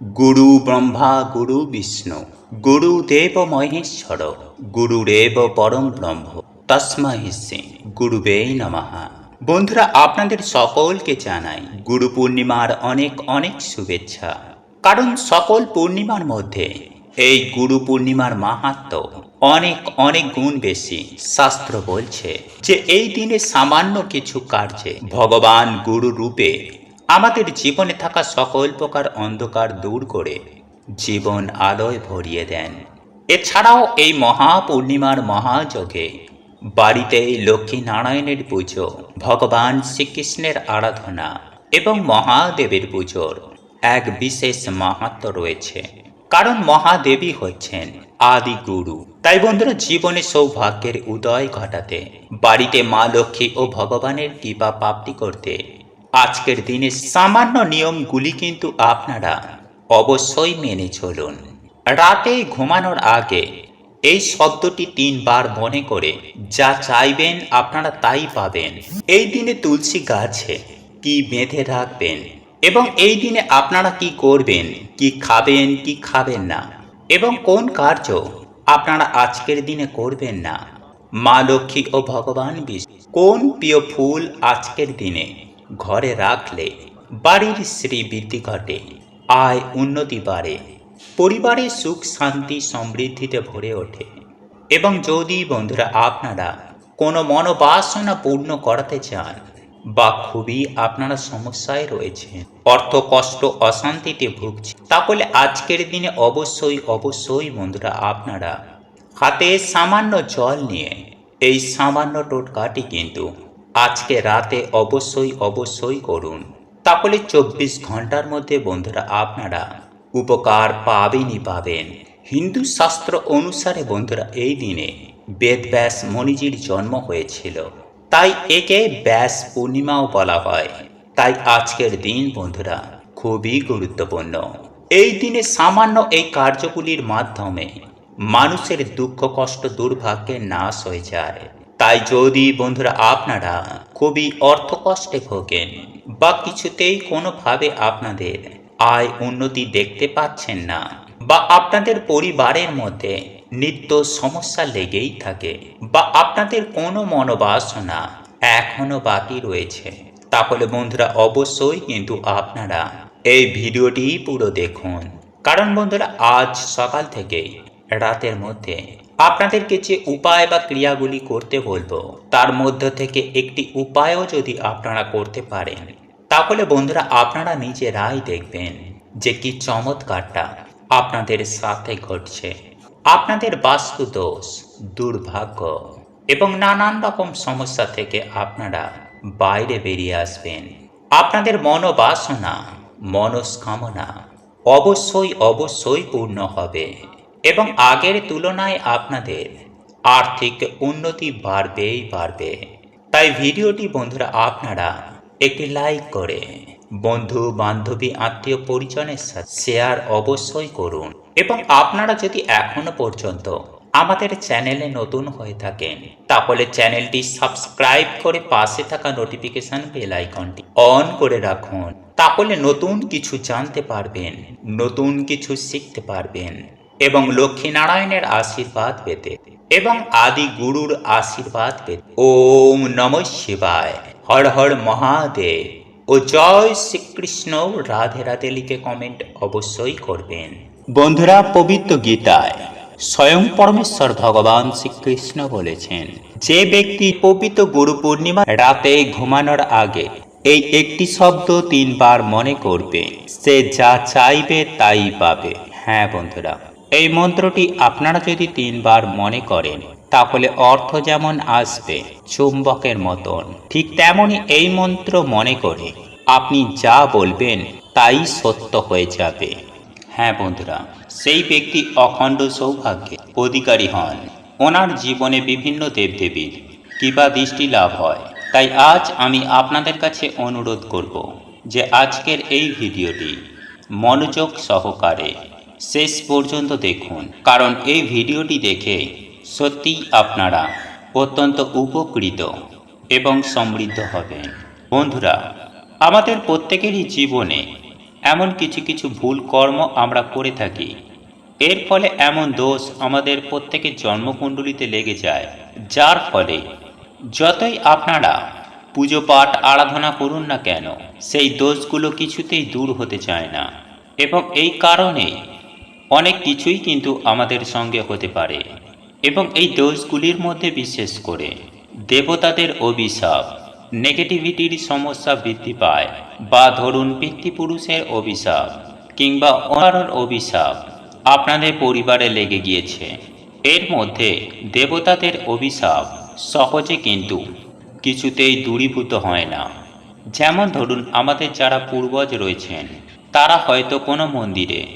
গুরু ব্রহ্মা, গুরু বিষ্ণু। গুরুদেব মহেশ্বর গুরুরেব পরম ব্রহ্ম তস্মাই শ্রী গুরুবে নমঃ। বন্ধুরা, আপনাদের সকলকে জানাই গুরু পূর্ণিমার অনেক অনেক শুভেচ্ছা। কারণ সকল পূর্ণিমার মধ্যে এই গুরু পূর্ণিমার মাহাত্ম অনেক অনেক গুণ বেশি। শাস্ত্র বলছে যে, এই দিনে সামান্য কিছু কার্যে ভগবান গুরু রূপে আমাদের জীবনে থাকা সকল প্রকার অন্ধকার দূর করে জীবন আলোয় ভরিয়ে দেন। এছাড়াও এই মহা পূর্ণিমার মহাযোগে বাড়িতে লক্ষ্মী নারায়ণের পুজো, ভগবান শ্রীকৃষ্ণের আরাধনা এবং মহাদেবের পুজোর এক বিশেষ মাহাত্ম রয়েছে। কারণ মহাদেবী হচ্ছেন আদি গুরু। তাই বন্ধুরা, জীবনে সৌভাগ্যের উদয় ঘটাতে, বাড়িতে মা লক্ষ্মী ও ভগবানের কৃপা প্রাপ্তি করতে আজকের দিনে সামান্য নিয়মগুলি কিন্তু আপনারা অবশ্যই মেনে চলুন। রাতে ঘুমানোর আগে এই শব্দটি তিনবার মনে করে যা চাইবেন আপনারা তাই পাবেন। এই দিনে তুলসী গাছে কি বেঁধে রাখবেন এবং এই দিনে আপনারা কি করবেন, কি খাবেন কি খাবেন না এবং কোন কার্য আপনারা আজকের দিনে করবেন না। মা লক্ষ্মী ও ভগবান বিষ্ণু, কোন প্রিয় ফুল আজকের দিনে ঘরে রাখলে বাড়ির শ্রী বৃদ্ধি ঘটে, আয় উন্নতি বাড়ে, পরিবারে সুখ, শান্তি, সমৃদ্ধিতে ভরে ওঠে। এবং যদি বন্ধুরা আপনারা কোনো মনোবাসনা পূর্ণ করাতে চান বা খুবই আপনারা সমস্যায় রয়েছেন, অর্থ কষ্ট, অশান্তিতে ভুগছে তাহলে আজকের দিনে অবশ্যই অবশ্যই বন্ধুরা আপনারা হাতে সামান্য জল নিয়ে এই সামান্য টোটকাটি কিন্তু আজকে রাতে অবশ্যই অবশ্যই করুন। তাহলে চব্বিশ ঘণ্টার মধ্যে বন্ধুরা আপনারা উপকার পাবেনই পাবেন। হিন্দু শাস্ত্র অনুসারে বন্ধুরা এই দিনে বেদ ব্যাস মণিজির জন্ম হয়েছিল। তাই একে ব্যাস পূর্ণিমাও বলা হয়। তাই আজকের দিন বন্ধুরা খুবই গুরুত্বপূর্ণ। এই দিনে সামান্য এই কার্যগুলির মাধ্যমে মানুষের দুঃখ, কষ্ট, দুর্ভাগ্যের নাশ হয়ে যায়। তাই যদি বন্ধুরা আপনারা খুবই অর্থ কষ্টে ভোগেন বা কিছুতেই কোনোভাবে আপনাদের আয় উন্নতি দেখতে পাচ্ছেন না বা আপনাদের পরিবারের মধ্যে নিত্য সমস্যা লেগেই থাকে বা আপনাদের কোনো মনোবাসনা এখনও বাকি রয়েছে, তাহলে বন্ধুরা অবশ্যই কিন্তু আপনারা এই ভিডিওটি পুরো দেখুন। কারণ বন্ধুরা, আজ সকাল থেকেই রাতের মধ্যে আপনাদেরকে যে উপায় বা ক্রিয়াগুলি করতে বলব, তার মধ্য থেকে একটি উপায়ও যদি আপনারা করতে পারেন, তাহলে বন্ধুরা আপনারা নিজেরাই দেখবেন যে কি চমৎকারটা আপনাদের সাথে ঘটছে। আপনাদের বাস্তু দোষ, দুর্ভাগ্য এবং নানান রকম সমস্যা থেকে আপনারা বাইরে বেরিয়ে আসবেন। আপনাদের মনোবাসনা, মনস্কামনা অবশ্যই অবশ্যই পূর্ণ হবে। এবং আগের তুলনায় আপনাদের আর্থিক উন্নতি বাড়বেই বাড়বে। তাই ভিডিওটি বন্ধুরা আপনারা একটি লাইক করে বন্ধু, বান্ধবী, আত্মীয় পরিজনের সাথে শেয়ার অবশ্যই করুন। এবং আপনারা যদি এখনও পর্যন্ত আমাদের চ্যানেলে নতুন হয়ে থাকেন, তাহলে চ্যানেলটি সাবস্ক্রাইব করে পাশে থাকা নোটিফিকেশন বেল আইকনটি অন করে রাখুন। তাহলে নতুন কিছু জানতে পারবেন, নতুন কিছু শিখতে পারবেন। এবং লক্ষ্মীনারায়ণের আশীর্বাদ পেতে এবং আদি গুরুর আশীর্বাদ পেতে। ওম নম শিবায়। হর হর মহাদেব। ও জয় শ্রীকৃষ্ণ। রাধে রাধে লিখে কমেন্ট অবশ্যই করবেন। বন্ধুরা, পবিত্র গীতায় স্বয়ং পরমেশ্বর ভগবান শ্রীকৃষ্ণ বলেছেন, যে ব্যক্তি পবিত্র গুরু পূর্ণিমা রাতে ঘুমানোর আগে এই একটি শব্দ তিনবার মনে করবে, সে যা চাইবে তাই পাবে। হ্যাঁ বন্ধুরা এই মন্ত্রটি আপনারা যদি তিনবার মনে করেন, তাহলে অর্থ যেমন আসবে চুম্বকের মতন। ঠিক তেমনি এই মন্ত্র মনে করে আপনি যা বলবেন তাই সত্য হয়ে যাবে। হ্যাঁ বন্ধুরা, সেই ব্যক্তি অখণ্ড সৌভাগ্যের অধিকারী হন। ওনার জীবনে বিভিন্ন দেবদেবীর কিবা দৃষ্টি লাভ হয়। তাই আজ আমি আপনাদের কাছে অনুরোধ করব যে আজকের এই ভিডিওটি মনোযোগ সহকারে শেষ পর্যন্ত দেখুন। কারণ এই ভিডিওটি দেখে সত্যিই আপনারা অত্যন্ত উপকৃত এবং সমৃদ্ধ হবেন। বন্ধুরা, আমাদের প্রত্যেকেরই জীবনে এমন কিছু কিছু ভুল কর্ম আমরা করে থাকি। এর ফলে এমন দোষ আমাদের প্রত্যেকের জন্মকুণ্ডলিতে লেগে যায়। যার ফলে যতই আপনারা পুজো পাঠ, আরাধনা করুন না কেন, সেই দোষগুলো কিছুতেই দূর হতে চায় না। এবং এই কারণেই অনেক কিছুই কিন্তু আমাদের সঙ্গে হতে পারে এবং এই দোষগুলির মধ্যে বিশেষ করে দেবতাদের অভিশাপ, নেগেটিভিটির সমস্যা বৃদ্ধি পায় বা ধরুন পিতৃপুরুষের অভিশাপ কিংবা অনারর অভিশাপ আপনাদের পরিবারে লেগে গিয়েছে। এর মধ্যে দেবতাদের অভিশাপ সহজে কিন্তু কিছুতেই দূরীভূত হয় না। যেমন ধরুন আমাদের যারা পূর্বজ রয়েছেন, তারা হয়তো কোনো মন্দিরে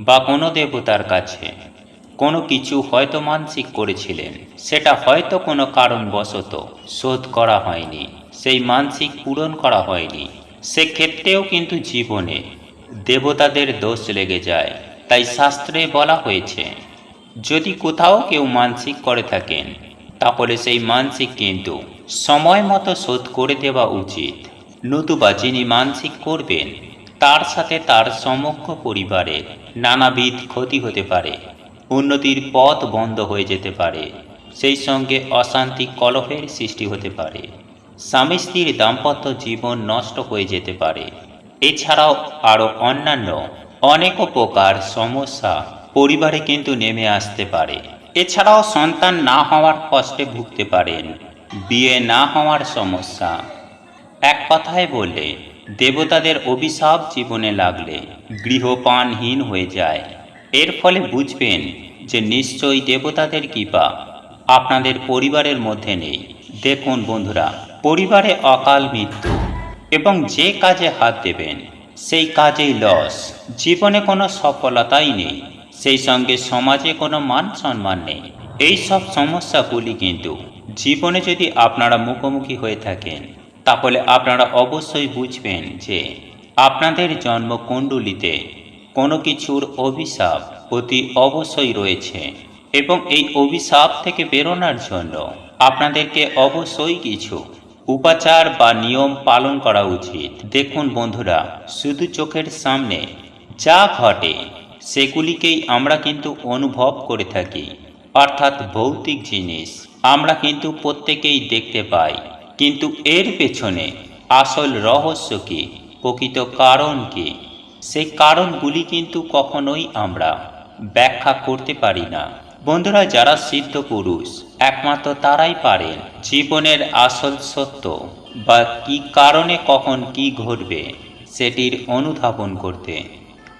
বা কোনো দেবতার কাছে কোনো কিছু হয়তো মানসিক করেছিলেন, সেটা হয়তো কোনো কারণবশত শোধ করা হয়নি, সেই মানসিক পূরণ করা হয়নি। সেক্ষেত্রেও কিন্তু জীবনে দেবতাদের দোষ লেগে যায়, তাই শাস্ত্রে বলা হয়েছে, যদি কোথাও কেউ মানসিক করে থাকেন, তাহলে সেই মানসিক কিন্তু সময় মতো শোধ করে দেওয়া উচিত। নতুবা যিনি মানসিক করবেন তার সাথে তার সমগ্র পরিবারের নানাবিধ ক্ষতি হতে পারে, উন্নতির পথ বন্ধ হয়ে যেতে পারে, সেই সঙ্গে অশান্তি কলহের সৃষ্টি হতে পারে, স্বামী স্ত্রীর দাম্পত্য জীবন নষ্ট হয়ে যেতে পারে। এছাড়াও আরও অন্যান্য অনেক প্রকার সমস্যা পরিবারে কিন্তু নেমে আসতে পারে। এছাড়াও সন্তান না হওয়ার কষ্টে ভুগতে পারেন, বিয়ে না হওয়ার সমস্যা। এক কথায় বললে দেবতাদের অভিশাপ জীবনে লাগলে গৃহপানহীন হয়ে যায়। এর ফলে বুঝবেন যে নিশ্চয়ই দেবতাদের কৃপা আপনাদের পরিবারের মধ্যে নেই। দেখুন বন্ধুরা, পরিবারে অকাল মৃত্যু এবং যে কাজে হাত দেবেন, সেই কাজেই লস। জীবনে কোনো সফলতাই নেই, সেই সঙ্গে সমাজে কোনো মান সম্মান নেই। এই সব সমস্যাগুলি কিন্তু জীবনে যদি আপনারা মুখোমুখি হয়ে থাকেন তাহলে আপনারা অবশ্যই বুঝবেন যে আপনাদের জন্মকুণ্ডলিতে কোনো কিছুর অভিশাপ অতি অবশ্যই রয়েছে এবং এই অভিশাপ থেকে বেরোনোর জন্য আপনাদেরকে অবশ্যই কিছু উপাচার বা নিয়ম পালন করা উচিত। দেখুন বন্ধুরা, শুধু চোখের সামনে যা ঘটে, সেগুলিকেই আমরা কিন্তু অনুভব করে থাকি। অর্থাৎ ভৌতিক জিনিস আমরা কিন্তু প্রত্যেকেই দেখতে পাই। কিন্তু এর পেছনে আসল রহস্য কি? প্রকৃত কারণ কি? সেই কারণগুলি কিন্তু কখনোই আমরা ব্যাখ্যা করতে পারি না। বন্ধুরা, যারা সিদ্ধ পুরুষ, একমাত্র তারাই পারেন জীবনের আসল সত্য বা কি কারণে কখন কি ঘটবে সেটির অনুধাবন করতে।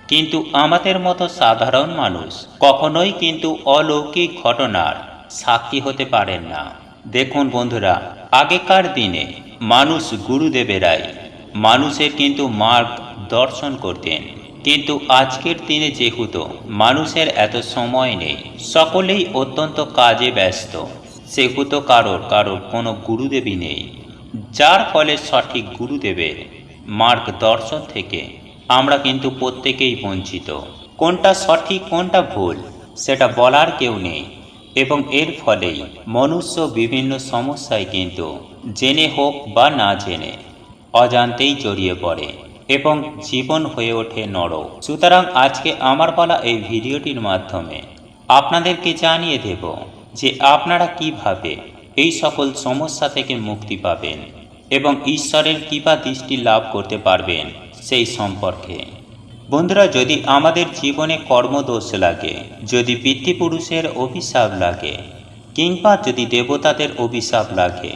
কিন্তু আমাদের মতো সাধারণ মানুষ কখনোই কিন্তু অলৌকিক ঘটনার সাক্ষী হতে পারেন না। দেখুন বন্ধুরা, আগেকার দিনে মানুষ গুরুদেবেরাই মানুষের কিন্তু মার্গ দর্শন করতেন। কিন্তু আজকের দিনে যেহেতু মানুষের এত সময় নেই, সকলেই অত্যন্ত কাজে ব্যস্ত। সেহেতু কারোর কারোর কোনো গুরুদেবী নেই। যার ফলে সঠিক গুরুদেবের মার্গ দর্শন থেকে আমরা কিন্তু প্রত্যেকেই বঞ্চিত। কোনটা সঠিক, কোনটা ভুল, সেটা বলার কেউ নেই। এবং এর ফলেই মনুষ্য বিভিন্ন সমস্যায় কিন্তু জেনে হোক বা না জেনে অজান্তেই জড়িয়ে পড়ে এবং জীবন হয়ে ওঠে নরক। সুতরাং আজকে আমার বলা এই ভিডিওটির মাধ্যমে আপনাদেরকে জানিয়ে দেব যে আপনারা কীভাবে এই সকল সমস্যা থেকে মুক্তি পাবেন এবং ঈশ্বরের কৃপা দৃষ্টি লাভ করতে পারবেন সেই সম্পর্কে। বন্ধুরা, যদি আমাদের জীবনে কর্মদোষ লাগে, যদি পিতৃপুরুষের অভিশাপ লাগে, কিংবা যদি দেবতাদের অভিশাপ লাগে,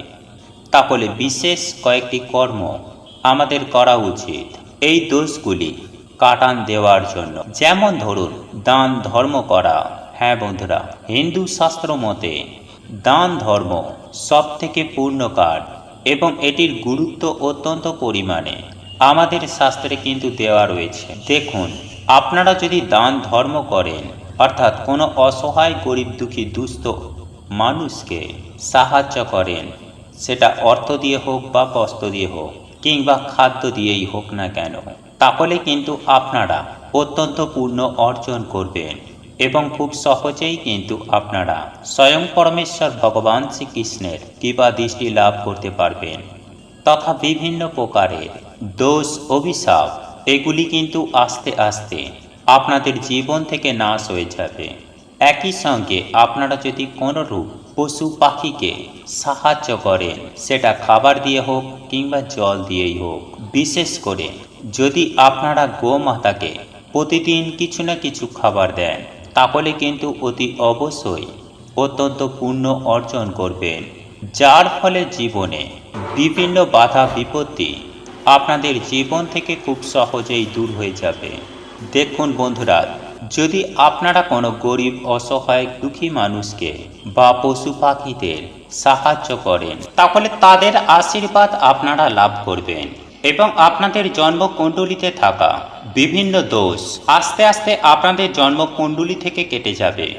তাহলে বিশেষ কয়েকটি কর্ম আমাদের করা উচিত। এই দোষগুলি কাটান দেওয়ার জন্য। যেমন ধরুন, দান ধর্ম করা। হ্যাঁ বন্ধুরা, হিন্দু শাস্ত্র মতে দান ধর্ম সব থেকে পূর্ণ কাজ এবং এটির গুরুত্ব অত্যন্ত পরিমাণে। আমাদের শাস্ত্রে কিন্তু দেওয়া রয়েছে। দেখুন, আপনারা যদি দান ধর্ম করেন, অর্থাৎ কোনো অসহায়, গরিব, দুঃখী, দুস্থ মানুষকে সাহায্য করেন, সেটা অর্থ দিয়ে হোক বা বস্ত্র দিয়ে হোক, কিংবা খাদ্য দিয়েই হোক না কেন, তাহলে কিন্তু আপনারা অত্যন্ত পূর্ণ অর্জন করবেন এবং খুব সহজেই কিন্তু আপনারা স্বয়ং পরমেশ্বর ভগবান শ্রীকৃষ্ণের কৃপা দৃষ্টি লাভ করতে পারবেন। তথা বিভিন্ন প্রকারের দোষ, অভিশাপ, এগুলি কিন্তু আস্তে আস্তে আপনাদের জীবন থেকে নাশ হয়ে যাবে। একই সঙ্গে আপনারা যদি কোনোরূপ পশু পাখিকে সাহায্য করেন, সেটা খাবার দিয়ে হোক কিংবা জল দিয়েই হোক, বিশেষ করে যদি আপনারা গোমাতাকে প্রতিদিন কিছু না কিছু খাবার দেন, তাহলে কিন্তু অতি অবশ্যই অত্যন্ত পুণ্য অর্জন করবেন, যার ফলে জীবনে বিভিন্ন বাধা বিপত্তি আপনাদের জীবন থেকে খুব সহজেই দূর হয়ে যাবে। দেখুন বন্ধুরা, যদি আপনারা কোনো গরিব, অসহায়, দুঃখী মানুষকে বা পশু পাখিদের সাহায্য করেন, তাহলে তাদের আশীর্বাদ আপনারা লাভ করবেন এবং আপনাদের জন্মকুণ্ডলিতে থাকা বিভিন্ন দোষ আস্তে আস্তে আপনাদের জন্মকুণ্ডলী থেকে কেটে যাবে।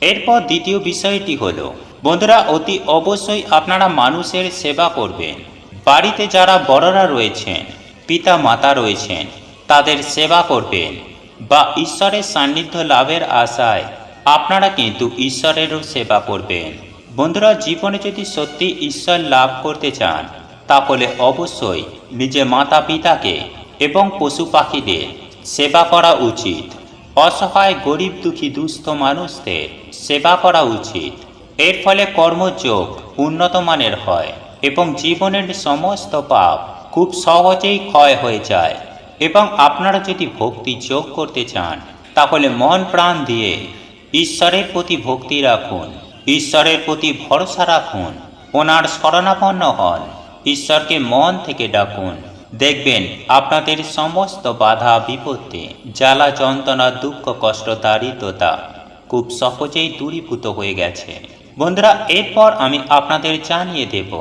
এরপর দ্বিতীয় বিষয়টি হলো, বন্ধুরা, অতি অবশ্যই আপনারা মানুষের সেবা করবেন। বাড়িতে যারা বড়রা রয়েছেন, পিতা মাতা রয়েছেন, তাদের সেবা করবেন বা ঈশ্বরের সান্নিধ্য লাভের আশায় আপনারা কিন্তু ঈশ্বরেরও সেবা করবেন। বন্ধুরা, জীবনে যদি সত্যি ঈশ্বর লাভ করতে চান, তাহলে অবশ্যই নিজে মাতা পিতাকে এবং পশু পাখিদের সেবা করা উচিত। অসহায়, গরিব, দুঃখী, দুস্থ মানুষদের সেবা করা উচিত। এর ফলে কর্মযোগ উন্নত মানের হয়। এবং জীবনের সমস্ত পাপ খুব সহজেই ক্ষয় হয়ে যায়। এবং আপনারা যদি ভক্তি যোগ করতে চান, তাহলে মন প্রাণ দিয়ে ঈশ্বরের প্রতি ভক্তি রাখুন, ঈশ্বরের প্রতি ভরসা রাখুন, ওনার শরণাপন্ন হন, ঈশ্বরকে মন থেকে ডাকুন। দেখবেন আপনাদের সমস্ত বাধা, বিপত্তি, জ্বালা, যন্ত্রণা, দুঃখ, কষ্ট, দারিদ্রতা খুব সহজেই দূরীভূত হয়ে গেছে। বন্ধুরা, এরপর আমি আপনাদের জানিয়ে দেব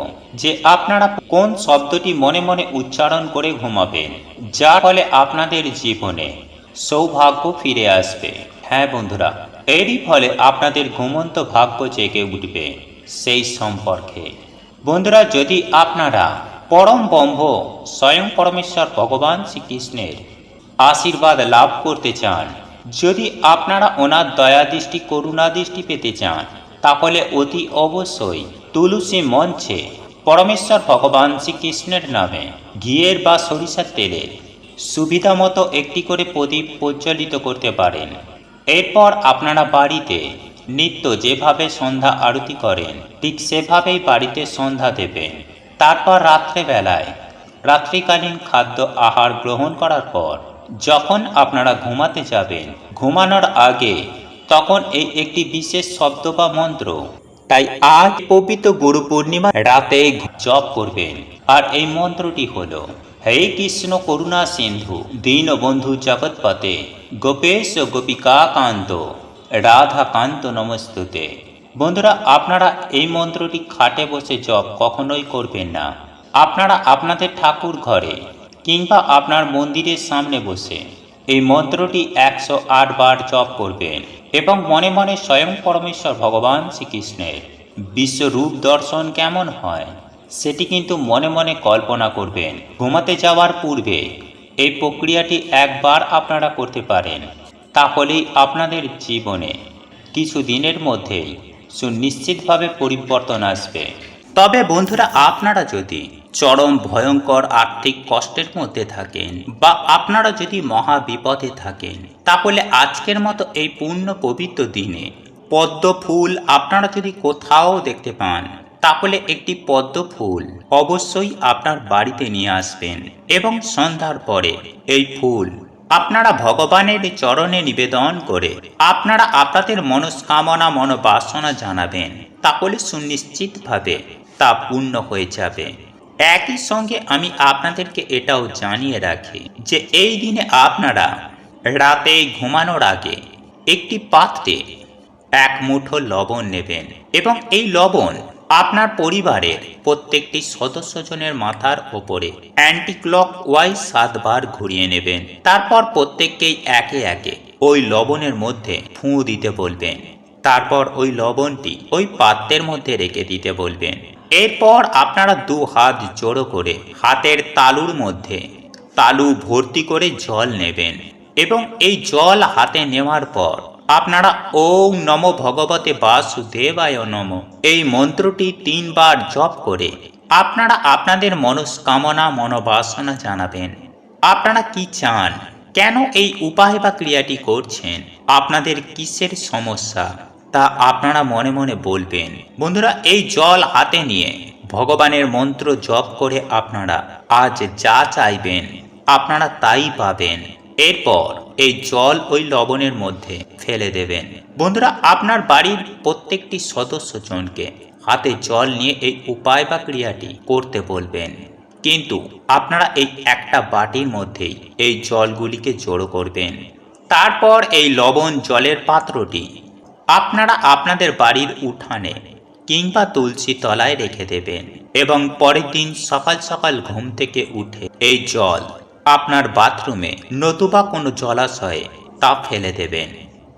যে আপনারা কোন শব্দটি মনে মনে উচ্চারণ করে ঘুমাবেন, যার ফলে আপনাদের জীবনে সৌভাগ্য ফিরে আসবে। হ্যাঁ বন্ধুরা, এরই ফলে আপনাদের ঘুমন্ত ভাগ্য জেগে উঠবে সেই সম্পর্কে। বন্ধুরা, যদি আপনারা পরম ব্রহ্ম, স্বয়ং পরমেশ্বর ভগবান শ্রীকৃষ্ণের আশীর্বাদ লাভ করতে চান, যদি আপনারা ওনার দয়া দৃষ্টি করুণা দৃষ্টি পেতে চান তাহলে অতি অবশ্যই তুলসী মঞ্চে পরমেশ্বর ভগবান শ্রীকৃষ্ণের নামে ঘিয়ের বা সরিষার তেলের সুবিধা মতো একটি করে প্রদীপ প্রজ্বলিত করতে পারেন। এরপর আপনারা বাড়িতে নিত্য যেভাবে সন্ধ্যা আরতি করেন, ঠিক সেভাবেই বাড়িতে সন্ধ্যা দেবেন। তারপর রাত্রেবেলায় রাত্রিকালীন খাদ্য আহার গ্রহণ করার পর যখন আপনারা ঘুমাতে যাবেন, ঘুমানোর আগে তখন এই একটি বিশেষ শব্দ বা মন্ত্র। তাই আজ পবিত্র গুরু পূর্ণিমা রাতে জপ করবেন। আর এই মন্ত্রটি হল, হে কৃষ্ণ করুণা সিন্ধু, দীনবন্ধু জগৎপতে গোপেশ গোপিকা কান্ত রাধা কান্ত নমস্তুতে। বন্ধুরা, আপনারা এই মন্ত্রটি খাটে বসে জপ কখনোই করবেন না। আপনারা আপনাদের ঠাকুর ঘরে কিংবা আপনার মন্দিরের সামনে বসে এই মন্ত্রটি একশো আট বার জপ করবেন। এবং মনে মনে স্বয়ং পরমেশ্বর ভগবান শ্রীকৃষ্ণের বিশ্বরূপ দর্শন কেমন হয়, সেটি কিন্তু মনে মনে কল্পনা করবেন। ঘুমাতে যাওয়ার পূর্বে এই প্রক্রিয়াটি একবার আপনারা করতে পারেন। তাহলেই আপনাদের জীবনে কিছু দিনের মধ্যেই সুনিশ্চিতভাবে পরিবর্তন আসবে। তবে বন্ধুরা, আপনারা যদি চরম ভয়ঙ্কর আর্থিক কষ্টের মধ্যে থাকেন বা আপনারা যদি মহা বিপদে থাকেন, তাহলে আজকের মতো এই পূর্ণ পবিত্র দিনে পদ্ম ফুল আপনারা যদি কোথাও দেখতে পান, তাহলে একটি পদ্ম ফুল অবশ্যই আপনার বাড়িতে নিয়ে আসবেন এবং সন্ধ্যার পরে এই ফুল আপনারা ভগবানের চরণে নিবেদন করে আপনারা আপনাদের মনস্কামনা মনোবাসনা জানাবেন, তাহলে সুনিশ্চিতভাবে তা পূর্ণ হয়ে যাবে। একই সঙ্গে আমি আপনাদেরকে এটাও জানিয়ে রাখি যে এই দিনে আপনারা রাতে ঘুমানোর আগে একটি পাত্রে এক মুঠো লবণ নেবেন এবং এই লবণ আপনার পরিবারের প্রত্যেকটি সদস্যজনের মাথার ওপরে অ্যান্টি ক্লক ওয়াইজ সাতবার ঘুরিয়ে নেবেন। তারপর প্রত্যেককেই একে একে ওই লবণের মধ্যে ফুঁ দিতে বলবেন। তারপর ওই লবণটি ওই পাত্রের মধ্যে রেখে দিতে বলবেন। এরপর আপনারা দু হাত জোড়ো করে হাতের তালুর মধ্যে তালু ভর্তি করে জল নেবেন এবং এই জল হাতে নেওয়ার পর আপনারা ওম নম ভগবতে বাসুদেবায় নম। এই মন্ত্রটি তিনবার জপ করে আপনারা আপনাদের মনস্কামনা, মনোবাসনা জানাবেন। আপনারা কি চান? কেন এই উপায় বা ক্রিয়াটি করছেন? আপনাদের কিসের সমস্যা? তা আপনারা মনে মনে বলবেন, বন্ধুরা, এই জল হাতে নিয়ে ভগবানের মন্ত্র জপ করে আপনারা আজ যা চাইবেন, আপনারা তাই পাবেন। এরপর এই জল ওই লবণের মধ্যে ফেলে দেবেন। বন্ধুরা, আপনার বাড়ির প্রত্যেকটি সদস্যজনকে হাতে জল নিয়ে এই উপায় বা ক্রিয়াটি করতে বলবেন। কিন্তু আপনারা এই একটা বাটির মধ্যেই এই জলগুলিকে জড়ো করবেন। তারপর এই লবণ জলের পাত্রটি আপনারা আপনাদের বাড়ির উঠানে কিংবা তুলসী তলায় রেখে দেবেন এবং পরের দিন সকাল সকাল ঘুম থেকে উঠে এই জল আপনার বাথরুমে নতুবা কোনো জলাশয়ে তা ফেলে দেবেন।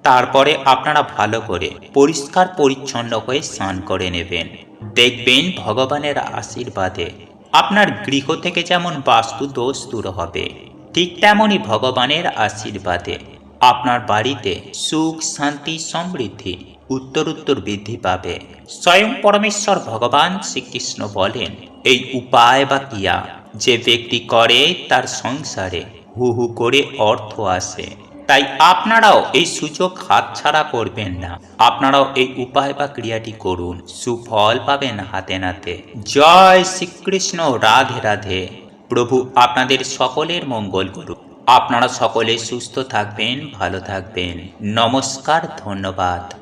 তারপরে আপনারা ভালো করে পরিষ্কার পরিচ্ছন্ন হয়ে স্নান করে নেবেন। দেখবেন ভগবানের আশীর্বাদে আপনার গৃহ থেকে যেমন বাস্তু দোষ দূর হবে, ঠিক তেমনই ভগবানের আশীর্বাদে আপনার বাড়িতে সুখ, শান্তি, সমৃদ্ধি, উত্তরোত্তর বৃদ্ধি পাবে। স্বয়ং পরমেশ্বর ভগবান শ্রীকৃষ্ণ বলেন, এই উপায় বা কিয়া যে ব্যক্তি করে তার সংসারে হু হু করে অর্থ আসে। তাই আপনারাও এই সুযোগ হাতছাড়া করবেন না। আপনারাও এই উপায় বা ক্রিয়াটি করুন। সুফল পাবেন হাতে নাতে। জয় শ্রীকৃষ্ণ। রাধে রাধে। প্রভু আপনাদের সকলের মঙ্গল করুন আপনারা সকলে সুস্থ থাকবেন ভালো থাকবেন। নমস্কার ধন্যবাদ।